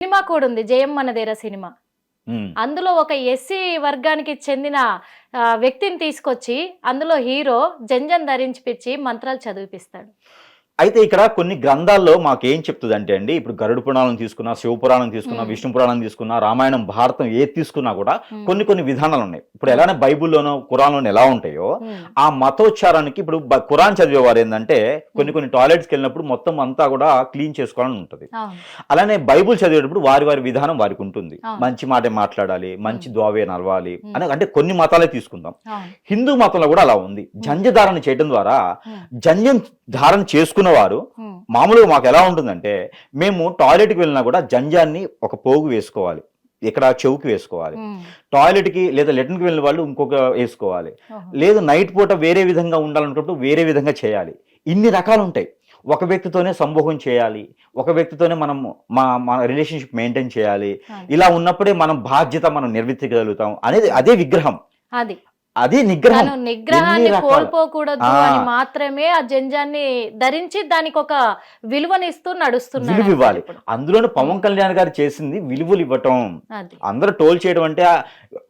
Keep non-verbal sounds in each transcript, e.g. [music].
Cinema కూడా ఉంది జయం మనదేరా సినిమా. అందులో ఒక ఎస్సీ వర్గానికి చెందిన వ్యక్తిని తీసుకొచ్చి అందులో హీరో జంజన్ ధరించిపిచ్చి మంత్రాలు చదివిపిస్తాడు అయితే ఇక్కడ కొన్ని గ్రంథాల్లో మాకు ఏం చెప్తుంది అంటే అండి ఇప్పుడు గరుడు పురాణం తీసుకున్నా శివపురాణం తీసుకున్నా. విష్ణు పురాణం తీసుకున్నా రామాయణం భారతం ఏది తీసుకున్నా కూడా. కొన్ని కొన్ని విధానాలు ఉన్నాయి. ఇప్పుడు ఎలానే బైబిల్లోనో ఖురాన్లోనో ఎలా ఉంటాయో ఆ మతోచ్చారానికి ఇప్పుడు ఖురాన్ చదివేవారు ఏంటంటే కొన్ని కొన్ని టాయిలెట్స్కి వెళ్ళినప్పుడు మొత్తం అంతా కూడా క్లీన్ చేసుకోవాలని ఉంటుంది. అలానే బైబుల్ చదివేటప్పుడు వారి వారి విధానం వారికి ఉంటుంది. మంచి మాట మాట్లాడాలి మంచి నడవాలి మ్మ్. అని అంటే కొన్ని మతాలే తీసుకుందాం. హిందూ మతంలో కూడా అలా ఉంది. జంజధారణ చేయడం ద్వారా జంజం ధారణ చేసుకున్న వారు మామూలుగా మాకు ఎలా ఉంటుందంటే మేము టాయిలెట్కి వెళ్ళినా కూడా జంజాన్ని ఒక పోగు వేసుకోవాలి. ఇక్కడ చెవుకి వేసుకోవాలి. టాయిలెట్కి లేదా లెటర్కి వెళ్ళిన వాళ్ళు ఇంకొక వేసుకోవాలి. లేదు నైట్ పూట వేరే విధంగా ఉండాలనుకున్నప్పుడు వేరే విధంగా చేయాలి. ఇన్ని రకాలు ఉంటాయి ఒక వ్యక్తితోనే సంభోగం చేయాలి. ఒక వ్యక్తితోనే మనం మా మన రిలేషన్షిప్ మెయింటైన్ చేయాలి. ఇలా ఉన్నప్పుడే మనం బాధ్యత మనం నిర్వర్తించగలుగుతాం అనేది అదే విగ్రహం. అది. అదే నిగ్రహం. నిగ్రహాన్ని కోల్పోకూడదు. అని మాత్రమే ఆ జంజాన్ని ధరించి దానికి ఒక విలువనిస్తూ నడుస్తున్నాడు విలువ ఇవ్వాలి. అందులోనే పవన్ కళ్యాణ్ గారు చేసింది విలువలు ఇవ్వటం. అది. అందరూ టోల్ చేయడం అంటే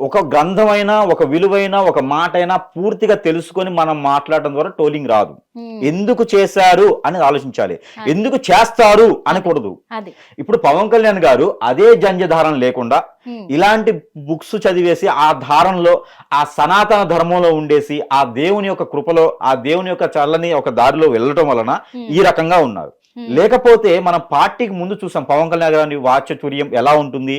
ఒక గ్రంథమైనా ఒక విలువైన ఒక మాట అయినా పూర్తిగా తెలుసుకొని మనం మాట్లాడటం ద్వారా టోలింగ్ రాదు. ఉమ్, ఎందుకు చేశారు అని ఆలోచించాలి. ఎందుకు చేస్తారు అనకూడదు. ఇప్పుడు పవన్ కళ్యాణ్ గారు అదే జంజధారణ లేకుండా ఉమ్, ఇలాంటి బుక్స్ చదివేసి ఆ ధారణలో ఆ సనాతన ధర్మంలో ఉండేసి ఆ దేవుని యొక్క కృపలో ఆ దేవుని యొక్క చల్లని ఒక దారిలో వెళ్ళటం వలన ఉమ్, ఈ రకంగా ఉన్నారు. లేకపోతే మనం పార్టీకి ముందు చూసాం పవన్ కళ్యాణ్ గారి వాచతుర్యం ఎలా ఉంటుంది.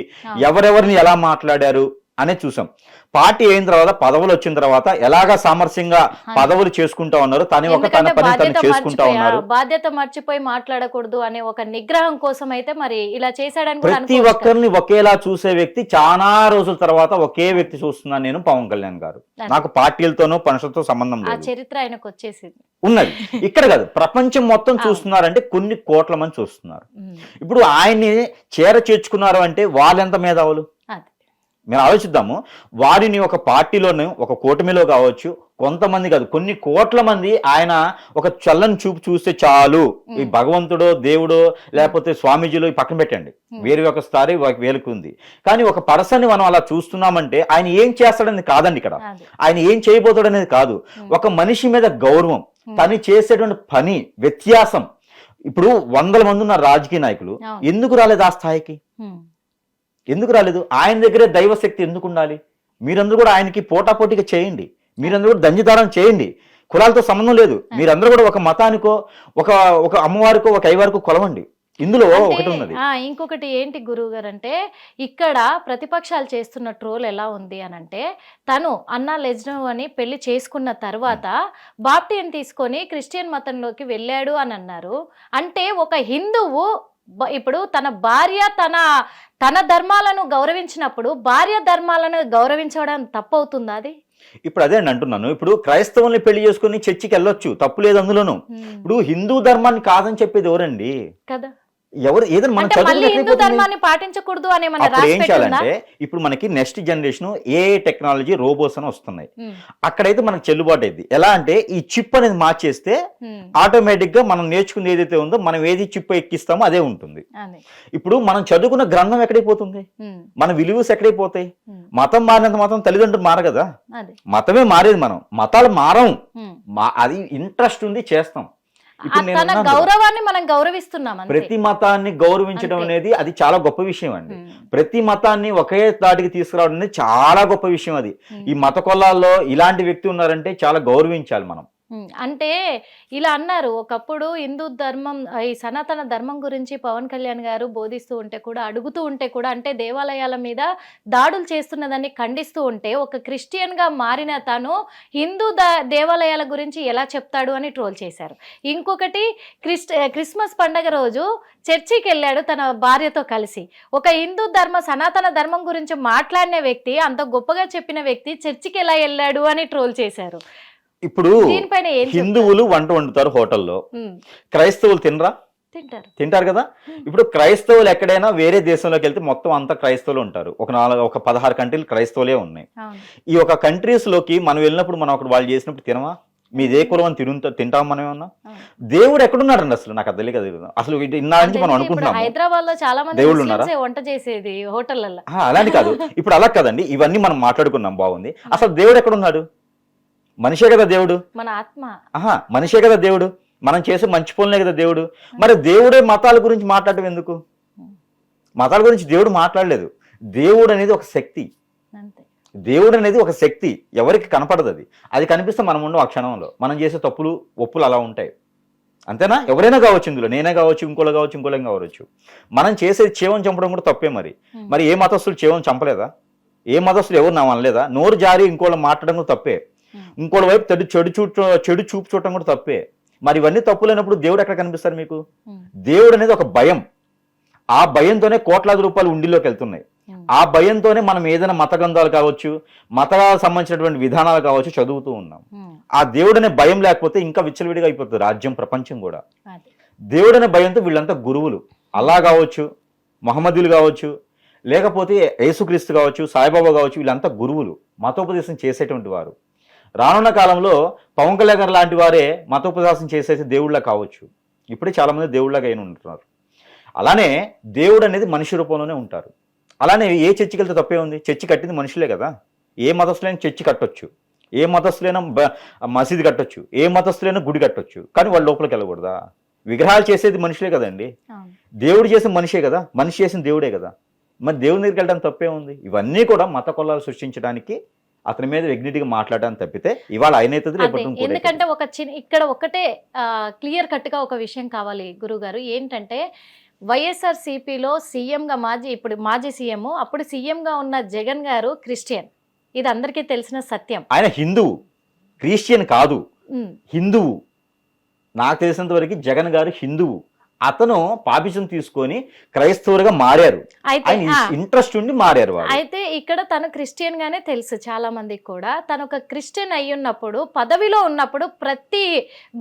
ఎవరెవరిని ఎలా మాట్లాడారు? అనేది చూసాం. పార్టీ అయిన తర్వాత పదవులు వచ్చిన తర్వాత ఎలాగా సామరస్యంగా పదవులు చేసుకుంటా ఉన్నారు? తన ఒక తన పని తను చేసుకుంటా ఉన్నారు. బాధ్యత మర్చిపోయి మాట్లాడకూడదు అనే ఒక నిగ్రహం కోసం అయితే మరి ఇలా చేశాడని ప్రతి. ఒక్కరిని ఒకేలా చూసే వ్యక్తి చాలా రోజుల తర్వాత ఒకే వ్యక్తి చూస్తున్నాను నేను పవన్ కళ్యాణ్ గారు. నాకు పార్టీలతోనూ పనులతో సంబంధం ఆ లేదు చరిత్ర ఆయనకు వచ్చేసింది. ఉన్నది. [laughs] ఇక్కడ కాదు ప్రపంచం మొత్తం. చూస్తున్నారంటే కొన్ని కోట్ల మంది చూస్తున్నారు. ఇప్పుడు ఆయన్ని చేర చేర్చుకున్నారు అంటే వాళ్ళెంత మేధావులు? మేము ఆలోచిద్దాము వారిని ఒక పార్టీలోను ఒక కూటమిలో కావచ్చు కొంతమంది కాదు కొన్ని కోట్ల మంది ఆయన ఒక చల్లని చూపు చూస్తే చాలు ఈ. భగవంతుడో దేవుడో లేకపోతే స్వామీజీలో ఈ పక్కన పెట్టండి. వేరే ఒక స్థాయి వేలకు ఉంది కానీ ఒక పర్సన్ మనం అలా చూస్తున్నామంటే ఆయన ఏం చేస్తాడనేది కాదండి ఇక్కడ ఆయన ఏం చేయబోతాడనేది కాదు. ఒక మనిషి మీద గౌరవం. తను చేసేటువంటి పని వ్యత్యాసం ఇప్పుడు వందల మంది ఉన్నారు రాజకీయ నాయకులు. ఎందుకు రాలేదు ఆ స్థాయికి ఎందుకు రాలేదు? ఆయన దగ్గరే దైవశక్తి ఎందుకు ఉండాలి? మీరందరూ కూడా ఆయనకి పోటాపోటీగా చేయండి. మీరందరూ కూడా దంజదారం చేయండి. కులాలతో సంబంధం లేదు. మీరందరూ కూడా ఒక మతానికో ఒక ఒక అమ్మవారికో ఒక అయ్యవారికో కొలవండి. ఇందులో ఒకటి ఉన్నది. ఆ, ఇంకొకటి ఏంటి గురువు గారు అంటే ఇక్కడ ప్రతిపక్షాలు చేస్తున్న ట్రోల్ ఎలా ఉంది అని అంటే తను అన్నా లెజ్నవ్ అని పెళ్ళి చేసుకున్న తర్వాత బాప్టిని తీసుకొని క్రిస్టియన్ మతంలోకి వెళ్ళాడు అని అన్నారు అంటే ఒక హిందువు ఇప్పుడు తన భార్య తన తన ధర్మాలను గౌరవించినప్పుడు భార్య ధర్మాలను గౌరవించడం తప్పవుతుందా అది? ఇప్పుడు అదే అండి అంటున్నాను. ఇప్పుడు క్రైస్తవుల్ని పెళ్ళి చేసుకుని చర్చికి వెళ్ళొచ్చు. తప్పు లేదు అందులోను. ఇప్పుడు హిందూ ధర్మాన్ని కాదని చెప్పేది ఎవరండి? కదా. ఎవరు ఏదైనా మన మళ్ళీ హిందూ ఎక్కడిపోతుంది? ధర్మాన్ని పాటించకూడదు అని మన ఏం చేయాలంటే ఇప్పుడు మనకి నెక్స్ట్ జనరేషన్ ఏ టెక్నాలజీ రోబోస్ అని వస్తున్నాయి. అక్కడైతే మనకు చెల్లుబాటు అయింది. ఎలా అంటే ఈ చిప్ అనేది మార్చేస్తే ఆటోమేటిక్గా మనం నేర్చుకుంది ఏదైతే ఉందో మనం ఏది చిప్ ఎక్కిస్తామో అదే ఉంటుంది. ఇప్పుడు మనం చదువుకున్న గ్రంథం ఎక్కడికి పోతుంది ఉమ్, మన విలువస్ ఎక్కడికి పోతాయి ఉమ్, మతం మారినంత మాత్రం తల్లిదండ్రులు మార కదా మతమే మారేది మనం. మతాలు మారం అది ఇంట్రెస్ట్ ఉంది చేస్తాం. తన గౌరవాన్ని మనం గౌరవిస్తున్నాం ప్రతి మతాన్ని గౌరవించడం. అనేది అది చాలా గొప్ప విషయం అండి. ప్రతి మతాన్ని ఒకే దాటికి తీసుకురావడం అనేది చాలా గొప్ప విషయం అది. ఈ మత కొల్లాల్లో ఇలాంటి వ్యక్తి ఉన్నారంటే చాలా గౌరవించాలి మనం. అంటే ఇలా అన్నారు. ఒకప్పుడు హిందూ ధర్మం ఈ సనాతన ధర్మం గురించి పవన్ కళ్యాణ్ గారు బోధిస్తూ ఉంటే కూడా అడుగుతూ ఉంటే కూడా అంటే దేవాలయాల మీద దాడులు చేస్తున్నదాన్ని ఖండిస్తూ ఉంటే ఒక క్రిస్టియన్గా మారిన తను హిందూ దేవాలయాల గురించి ఎలా చెప్తాడు అని ట్రోల్ చేశారు. ఇంకొకటి క్రిస్ట్ క్రిస్మస్ పండగ రోజు చర్చికి వెళ్ళాడు తన భార్యతో కలిసి. ఒక హిందూ ధర్మ సనాతన ధర్మం గురించి మాట్లాడిన వ్యక్తి అంత గొప్పగా చెప్పిన వ్యక్తి చర్చికి ఎలా వెళ్ళాడు అని ట్రోల్ చేశారు. ఇప్పుడు? హిందువులు వంట వండుతారు హోటల్లో. క్రైస్తవులు తినరా? తింటారు. తింటారు కదా. ఇప్పుడు క్రైస్తవులు ఎక్కడైనా వేరే దేశంలోకి వెళ్తే మొత్తం అంతా క్రైస్తవులు ఉంటారు. ఒక నాలుగు ఒక పదహారు కంట్రీలు క్రైస్తవులే ఉన్నాయి. ఈ ఒక కంట్రీస్లోకి మనం వెళ్ళినప్పుడు మనం అక్కడ వాళ్ళు చేసినప్పుడు తినమా? మీది కులం అని తిరుగుతా తింటాం మనం ఏమన్నా. దేవుడు ఎక్కడున్నాడండి అసలు? నాకు అది తెలియదు. అసలు ఇది ఇన్నా నుంచి మనం అనుకుంటున్నాము హైదరాబాద్లో చాలా మంది దేవుళ్ళు ఉన్నారా? వంట చేసేది హోటళ్ళలో ఆ, అలాంటి కాదు. ఇప్పుడు అలా కదండి. ఇవన్నీ మనం మాట్లాడుకున్నాం బాగుంది. అసలు దేవుడు ఎక్కడున్నాడు? మనిషే కదా దేవుడు? మన ఆత్మ. ఆహా మనిషే కదా దేవుడు? మనం చేసే మంచి పనులే కదా దేవుడు? మరి దేవుడే మతాల గురించి మాట్లాడటం ఎందుకు? మతాల గురించి దేవుడు మాట్లాడలేదు. దేవుడు అనేది ఒక శక్తి. అంతే. దేవుడు అనేది ఒక శక్తి. ఎవరికి కనపడదు అది. అది కనిపిస్తే మనం ఉండం ఆ క్షణంలో. మనం చేసే తప్పులు ఒప్పులు అలా ఉంటాయి. అంతేనా? ఎవరైనా కావచ్చు ఇందులో. నేనే కావచ్చు ఇంకోలో కావచ్చు ఇంకోలో కావచ్చు. మనం చేసేది చేవం చంపడం కూడా తప్పే మరి. మరి ఏ మతస్థులు చేవం చంపలేదా? ఏ మతస్థులు ఎవరు నా అనలేదా నోరు జారి ఇంకోళ్ళు మాట్లాడడం కూడా తప్పే. ఇంకోళ్ళ వైపు చెడు చెడు చూ చెడు చూపు చూడటం కూడా తప్పే. మరి ఇవన్నీ తప్పులేనప్పుడు దేవుడు ఎక్కడ కనిపిస్తారు మీకు? దేవుడు అనేది ఒక భయం. ఆ భయంతోనే కోట్లాది రూపాయలు ఉండిలోకి వెళ్తున్నాయి. ఆ భయంతోనే మనం ఏదైనా మత గ్రంథాలు కావచ్చు మతాలకు సంబంధించినటువంటి విధానాలు కావచ్చు చదువుతూ ఉన్నాం. ఆ దేవుడనే భయం లేకపోతే ఇంకా విచ్చలవిడిగా అయిపోతుంది రాజ్యం ప్రపంచం కూడా. దేవుడనే భయంతో వీళ్ళంతా గురువులు. అల్లా కావచ్చు మహమ్మదులు కావచ్చు లేకపోతే యేసుక్రీస్తు కావచ్చు సాయిబాబా కావచ్చు వీళ్ళంతా గురువులు మతోపదేశం చేసేటువంటి వారు. రానున్న కాలంలో పవన్ కళ్యాణ్ గారు లాంటి వారే మతోపదేశం చేసేసి దేవుళ్ళ కావచ్చు. ఇప్పుడే చాలా మంది దేవుళ్ళగా అయిన ఉంటున్నారు. అలానే దేవుడు అనేది మనిషి రూపంలోనే ఉంటారు. అలానే ఏ చర్చికి వెళ్తే తప్పే ఉంది? చర్చి కట్టింది మనుషులే కదా. ఏ మతస్థులైన చర్చి కట్టొచ్చు. ఏ మతస్థులైనా మసీదు కట్టొచ్చు. ఏ మతస్థులైనా గుడి కట్టొచ్చు. కానీ వాళ్ళ లోపలికి వెళ్ళకూడదా? విగ్రహాలు చేసేది మనుషులే కదండి. దేవుడు చేసిన మనిషే కదా. మనిషి చేసిన దేవుడే కదా. మరి దేవుని దగ్గరికి వెళ్ళడం తప్పే ఉంది? ఇవన్నీ కూడా మత కొల్లాలు సృష్టించడానికి అతని మీద విఘ్నిటిగా మాట్లాడడానికి తప్పితే ఇవాళ ఆయన అవుతుంది రేపటి ఎందుకంటే ఒక చిన్న ఇక్కడ ఒకటే క్లియర్ కట్గా ఒక విషయం కావాలి గురుగారు. ఏంటంటే వైఎస్ఆర్ సిపిలో గా మాజీ ఇప్పుడు మాజీ సీఎం అప్పుడు CM గా ఉన్న జగన్ గారు క్రిస్టియన్. ఇది అందరికీ తెలిసిన సత్యం. ఆయన హిందువు క్రిస్టియన్ కాదు. హిందువు. నాకు తెలిసినంత వరకు జగన్ గారు హిందువు. అతను పాపిజం తీసుకొని క్రైస్తవులుగా మారారు. ఇంట్రెస్ట్ ఉండి మారారు అయితే ఇక్కడ తను క్రిస్టియన్ గానే తెలుసు చాలా మందికి కూడా. తను ఒక క్రిస్టియన్ అయి ఉన్నప్పుడు పదవిలో ఉన్నప్పుడు ప్రతి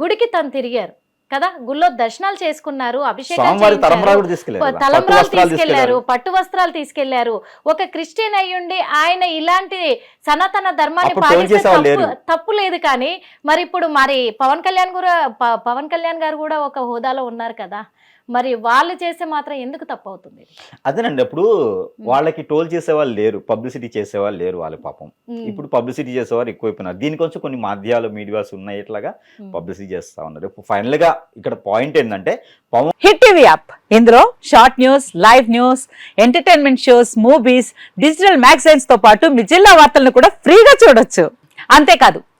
గుడికి తను తిరిగారు. కదా? గుళ్ళో దర్శనాలు చేసుకున్నారు అభిషేకం. తలంబరాలు తీసుకెళ్ళారు. పట్టు వస్త్రాలు తీసుకెళ్ళారు ఒక క్రిస్టియన్ అయ్యుండి ఆయన ఇలాంటి సనాతన ధర్మాన్ని పాటిస్తే తప్పు లేదు కానీ మరి ఇప్పుడు మరి పవన్ కళ్యాణ్ కూడా పవన్ కళ్యాణ్ గారు కూడా ఒక హోదాలో ఉన్నారు కదా? మరి వాళ్ళు చేస్తే మాత్రం ఎందుకు తప్పు అవుతుంది అదేనండి అప్పుడు వాళ్ళకి టోల్ చేసేవాళ్ళు లేరు పబ్లిసిటీ చేసేవాళ్ళు లేరు వాళ్ళ పాపం. ఇప్పుడు పబ్లిసిటీ చేసేవారు ఎక్కువైపోయినారు. దీనికొంచెం కొన్ని మాధ్యాలు మీడియాస్ ఉన్నాయి ఇట్లాగా. పబ్లిసిటీ చేస్తా ఉన్నారు. ఇప్పుడు ఫైనల్గా ఇక్కడ పాయింట్ ఏంటంటే పవన్ హిట్ టీవీ యాప్. ఇందులో short news live news entertainment shows movies digital మ్యాగజైన్స్తో పాటు మీ జిల్లా వార్తలను కూడా ఫ్రీగా చూడొచ్చు. అంతేకాదు